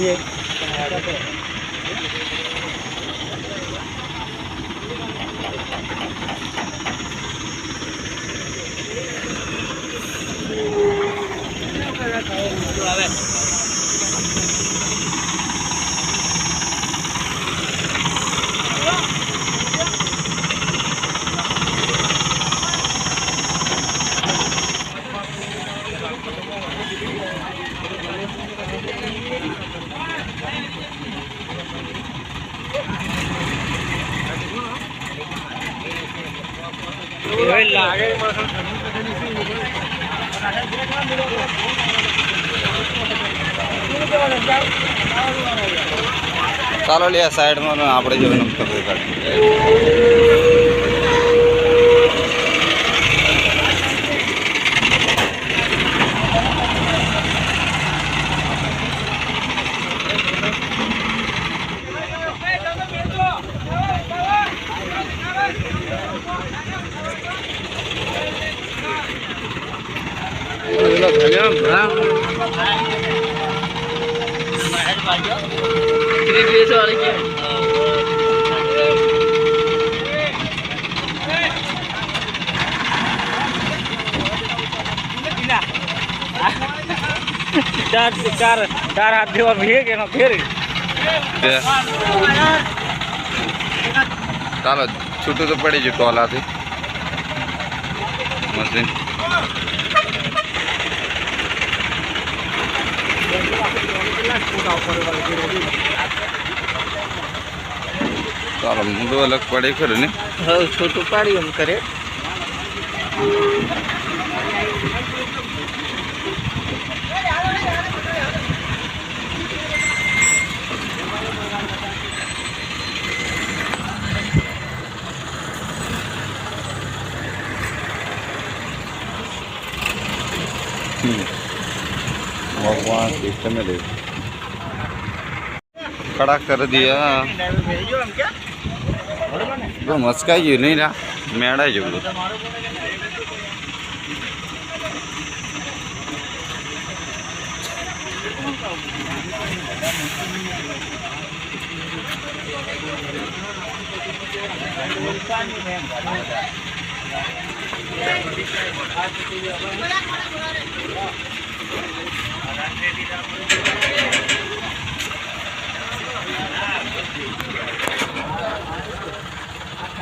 两块钱可以拿出来呗。ચાલો લે સાઈડમાં આપણે જવાનું. પકડી કાઢીએ ચાર ચાર ચાર હાથ દેવાનું છે કે એનો ફેરી બે. ચાલો છૂટું તો પડી ગયું ટોલાથી મશીન તારા મુંડો અલગ પાડી ખરે ને? હા છોટું પાડી એમ કરે. ભગવાન સિસ્ટમે દેવું खड़ा कर दिया तो मस्का जी नहीं रहा मेडा जो Thank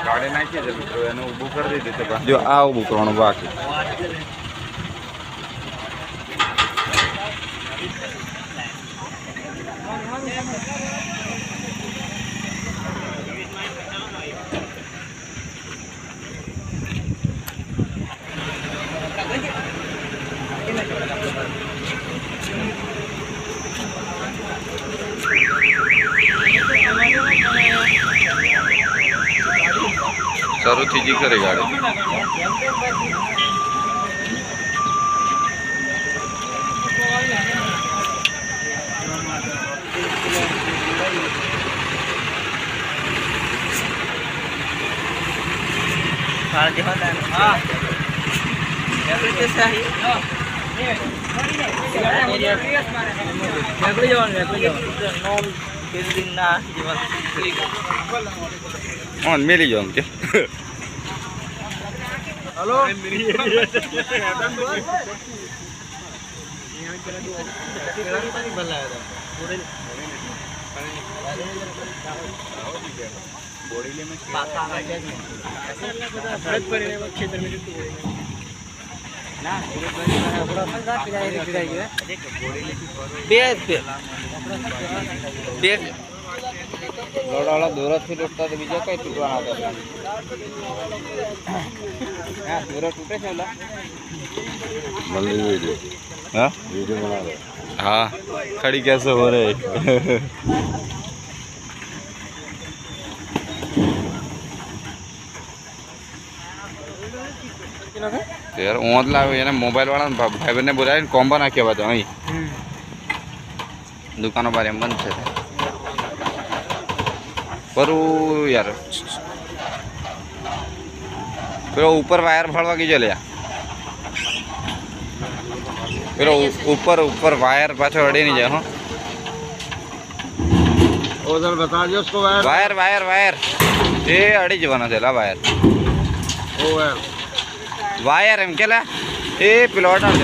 ગાડી નાખી છે મિત્રો એને ઊભું કરી દીધું જો આ ઊભું કરવાનું બાકી. ગઈ ખરી ગાડી. હા જવાના નીકળી જવાનું નીકળી જવાનું નોમ બિલ્ડિંગ ના જીવન ઓન મેલી જાઉં કે હલો બે બે બે લોડાવાળા દોરથી લૂંટતા બીજા કઈ તૂટવાના હતા? હા દોરો તૂટે છે હા? ખડી કેસો ભરે યાર એને મોબાઈલ વાળા ભાઈબંધને બોલાવીને કોમ્બો નાખ્યા બધા અહીં. દુકાનો બારે બંધ છે. કરું યાર પેલો ઉપર વાયર ફાળવા ગયો લ્યા પેલો ઉ- ઉપર ઉપર વાયર પાછો અડી નહીં જાય હો उधर बता दियो उसको वायर વાયર વાયર વાયર એ અડી જવાનો છે લા વાયર वो वायर વાયર એમ કેલા એ પેલો અડાડ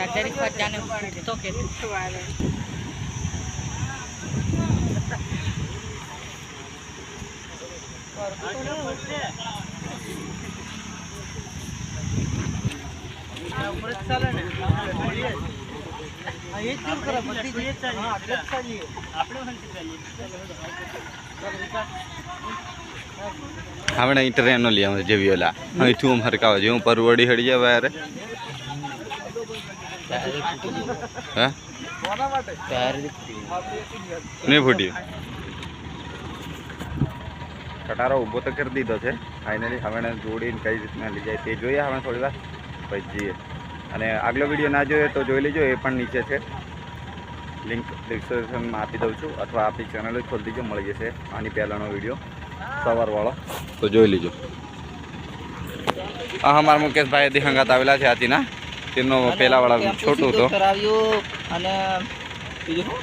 દેવાનો જરીક વાર જાને તો. કે આપણે અહીં ટ્રેનો લઈ આવે જેવી ઓલા અહીંથી હું હરકાવે હું પરવડી હળી જાય વાયર હે? નહીં ફૂટ્યું. કટારો ઊભો તો કરી દીધો છે. ફાઇનલી હવે જોડીને કઈ રીતના લઈ જાય તે જોઈએ હવે થોડી વાર. પછી જઈએ. અને આગલો વીડિયો ના જોઈએ તો જોઈ લેજો એ પણ નીચે છે. લિંક ડિસ્ક્રિપ્શનમાં આપી દઉં છું. અથવા આપણી ચેનલ જ ખોલી દીજો મળી જશે આની પહેલાંનો વીડિયો. સવારવાળો. તો જોઈ લીજો. આ અમારા મુકેશભાઈ હંગાત આવેલા છે આતીના તેનો પહેલાવાળા છોટું હતો. કરાવ્યો અને બીજું શું?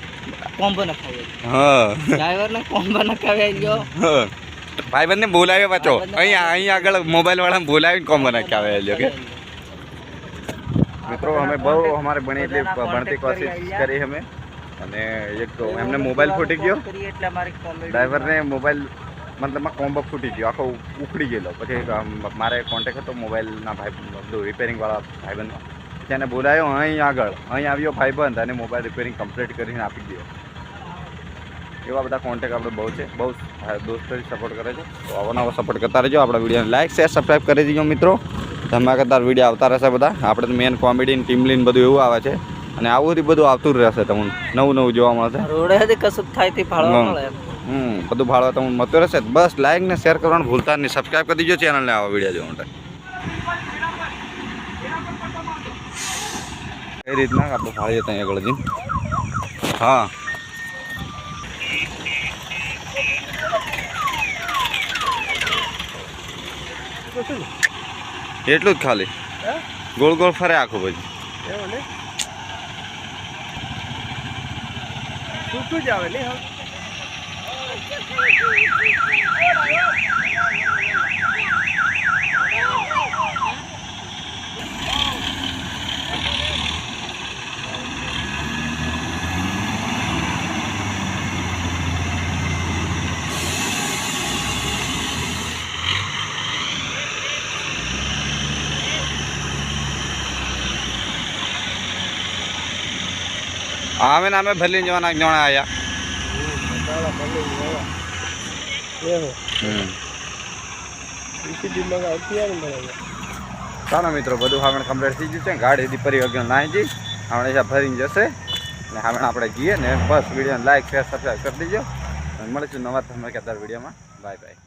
કોમ્બો નખાવ્યો. હા. ડ્રાઈવરને કોમ્બો નખાવ્યા ગયો ભાઈ બંને બોલાવ્યો પાછો. અહીંયા અહીંયા આગળ મોબાઈલ વાળા બોલાવીને કોમ નાખ્યા આવે કે. મિત્રો અમે બહુ અમારે બની એટલી ભણતી કોશિશ કરી અમે. અને એક તો એમને મોબાઈલ ફૂટી ગયો. ડ્રાઈવરને મોબાઈલ મતલબમાં કોમ્બો ફૂટી ગયો. આખો ઉખડી ગયેલો. પછી મારે કોન્ટેક હતો મોબાઈલના ભાઈ બધું રિપેરિંગવાળા ભાઈબંધનો. તેને બોલાયો અહીં આગળ. અહીં આવ્યો ભાઈબંધ અને મોબાઈલ રિપેરિંગ કમ્પ્લીટ કરીને આપી દો એવા બધા કોન્ટેક્ટ આપણે બહુ છે. બહુ દોસ્તો સપોર્ટ કરે છે. તો આવો નવો સપોર્ટ કરતા રહેજો. આપણા વિડીયોને લાઈક શેર સબસ્ક્રાઈબ કરી દેજો મિત્રો. ધમાકેદાર વીડિયો આવતા રહેશે બધા. આપણે તો મેન કોમેડી ટીમ લીન બધું એવું આવે છે. અને આવું બધું આવતું જ રહેશે. તમને નવું નવું જોવા મળશે. રોડે કશું થાય તે ફાળવા મળે હમ બધું ભાડવા તમને મળતું રહેશે. બસ લાઈક ને શેર કરવાનું ભૂલતા નહીં. સબસ્ક્રાઈબ કરી દીજો ચેનલને આવા વીડિયો જોવા માટે. કઈ રીતના આપણે ભાળીએ ત્યાં આગળ હા. એટલું જ ખાલી. ગોળ ગોળ ફરે આખું પછી આવે નહીં આમે નામે ભલી જવાના જણા આયા. હમ. ચાલો મિત્રો બધું આપણે કમ્પ્લીટ થઈ ગયું છે. ગાડી દીપરી વગર નાહી જઈ હમણાં ત્યાં ભરીને જશે. ને આપણે આપણે જઈએ ને બસ વિડીયોને લાઈક શેર સબસ્ક્રાઈબ કરી દેજો. અને મળીશું નવા કહેતા વિડીયોમાં. Bye bye